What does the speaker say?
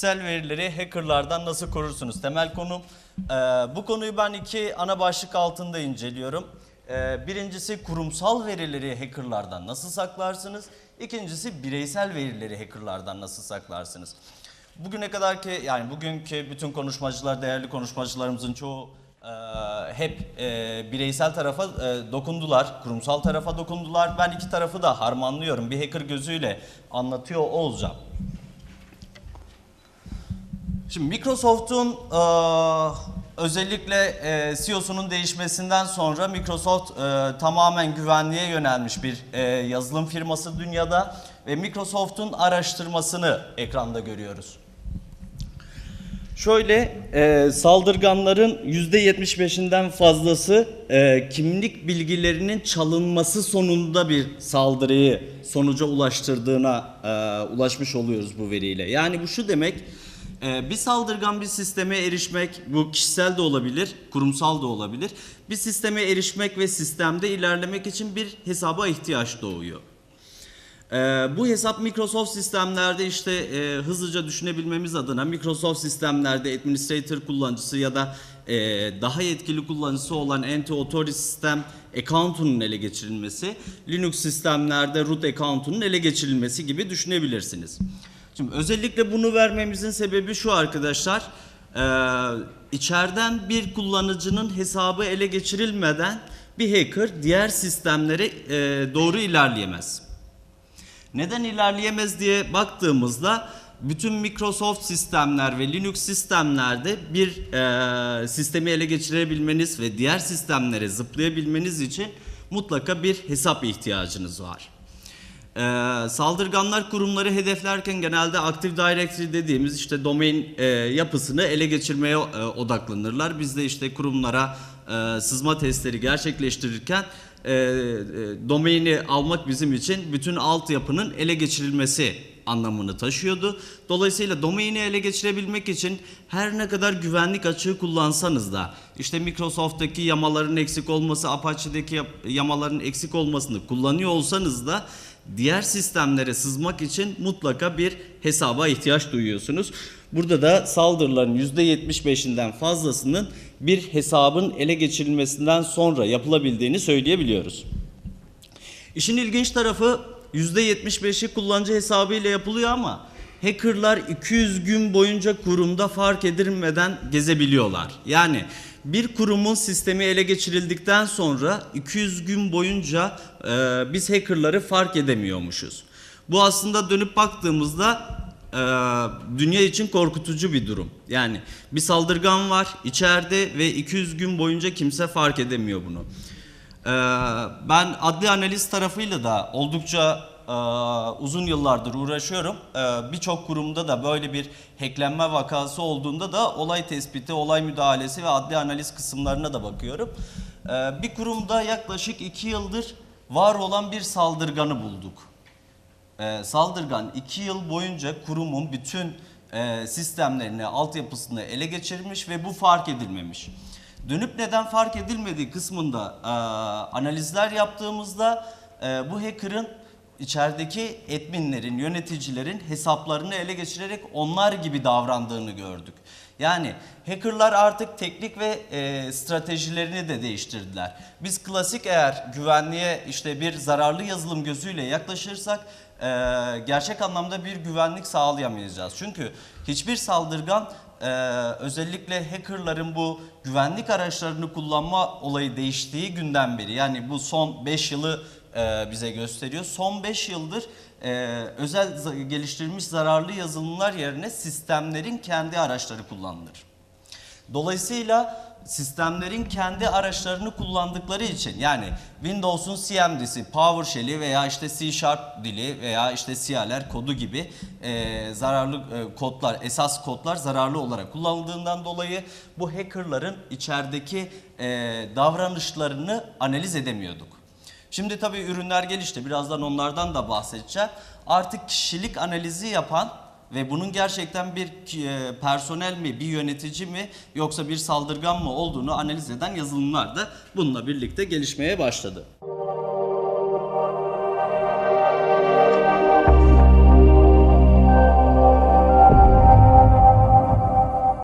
kişisel verileri hackerlardan nasıl korursunuz? Temel konum. Ee, bu konuyu ben iki ana başlık altında inceliyorum. Ee, birincisi kurumsal verileri hackerlardan nasıl saklarsınız? İkincisi bireysel verileri hackerlardan nasıl saklarsınız? Bugüne kadar ki yani bugünkü bütün konuşmacılar, değerli konuşmacılarımızın çoğu e, hep e, bireysel tarafa e, dokundular, kurumsal tarafa dokundular. Ben iki tarafı da harmanlıyorum. Bir hacker gözüyle anlatıyor olacağım. Şimdi Microsoft'un özellikle e, CEO'sunun değişmesinden sonra Microsoft e, tamamen güvenliğe yönelmiş bir e, yazılım firması dünyada ve Microsoft'un araştırmasını ekranda görüyoruz. Şöyle e, saldırganların %75'inden fazlası e, kimlik bilgilerinin çalınması sonunda bir saldırıyı sonuca ulaştırdığına e, ulaşmış oluyoruz bu veriyle. Yani bu şu demek e, bir saldırgan bir sisteme erişmek bu kişisel de olabilir, kurumsal da olabilir. Bir sisteme erişmek ve sistemde ilerlemek için bir hesaba ihtiyaç doğuyor. Ee, bu hesap Microsoft sistemlerde işte e, hızlıca düşünebilmemiz adına Microsoft sistemlerde administrator kullanıcısı ya da e, daha yetkili kullanıcısı olan anti-authority sistem account'unun ele geçirilmesi, Linux sistemlerde root account'unun ele geçirilmesi gibi düşünebilirsiniz. Şimdi özellikle bunu vermemizin sebebi şu arkadaşlar. Ee, içeriden bir kullanıcının hesabı ele geçirilmeden bir hacker diğer sistemlere e, doğru ilerleyemez. Neden ilerleyemez diye baktığımızda bütün Microsoft sistemler ve Linux sistemlerde bir e, sistemi ele geçirebilmeniz ve diğer sistemlere zıplayabilmeniz için mutlaka bir hesap ihtiyacınız var. Ee, saldırganlar kurumları hedeflerken genelde Active Directory dediğimiz işte domain e, yapısını ele geçirmeye e, odaklanırlar. Biz de işte kurumlara e, sızma testleri gerçekleştirirken e, e, domaini almak bizim için bütün altyapının ele geçirilmesi anlamını taşıyordu. Dolayısıyla domaini ele geçirebilmek için her ne kadar güvenlik açığı kullansanız da işte Microsoft'taki yamaların eksik olması, Apache'deki yamaların eksik olmasını kullanıyor olsanız da diğer sistemlere sızmak için mutlaka bir hesaba ihtiyaç duyuyorsunuz. Burada da saldırıların %75'inden fazlasının bir hesabın ele geçirilmesinden sonra yapılabildiğini söyleyebiliyoruz. İşin ilginç tarafı %75'i kullanıcı hesabıyla yapılıyor ama hackerlar 200 gün boyunca kurumda fark edilmeden gezebiliyorlar. Yani bir kurumun sistemi ele geçirildikten sonra 200 gün boyunca e, biz hackerları fark edemiyormuşuz. Bu aslında dönüp baktığımızda e, dünya için korkutucu bir durum. Yani bir saldırgan var içeride ve 200 gün boyunca kimse fark edemiyor bunu. Ee, ben adli analiz tarafıyla da oldukça e, uzun yıllardır uğraşıyorum. Ee, Birçok kurumda da böyle bir hacklenme vakası olduğunda da olay tespiti, olay müdahalesi ve adli analiz kısımlarına da bakıyorum. Ee, Bir kurumda yaklaşık iki yıldır var olan bir saldırganı bulduk. Ee, saldırgan 2 yıl boyunca kurumun bütün e, sistemlerini, altyapısını ele geçirmiş ve bu fark edilmemiş. Dönüp neden fark edilmediği kısmında e, analizler yaptığımızda e, bu hacker'ın içerideki adminlerin, yöneticilerin hesaplarını ele geçirerek onlar gibi davrandığını gördük. Yani hackerlar artık teknik ve e, stratejilerini de değiştirdiler. Biz klasik eğer güvenliğe işte bir zararlı yazılım gözüyle yaklaşırsak e, gerçek anlamda bir güvenlik sağlayamayacağız. Çünkü hiçbir saldırgan e, özellikle hackerların bu güvenlik araçlarını kullanma olayı değiştiği günden beri yani bu son 5 yılı e, bize gösteriyor. Son 5 yıldır e, özel geliştirilmiş zararlı yazılımlar yerine sistemlerin kendi araçları kullanılır. Dolayısıyla sistemlerin kendi araçlarını kullandıkları için yani Windows'un CMD'si, PowerShell'i veya işte C Sharp dili veya işte CLR kodu gibi e, zararlı e, kodlar, esas kodlar zararlı olarak kullanıldığından dolayı bu hackerların içerideki e, davranışlarını analiz edemiyorduk. Şimdi tabii ürünler gelişti. Birazdan onlardan da bahsedeceğim. Artık kişilik analizi yapan ve bunun gerçekten bir e, personel mi, bir yönetici mi yoksa bir saldırgan mı olduğunu analiz eden yazılımlar da bununla birlikte gelişmeye başladı.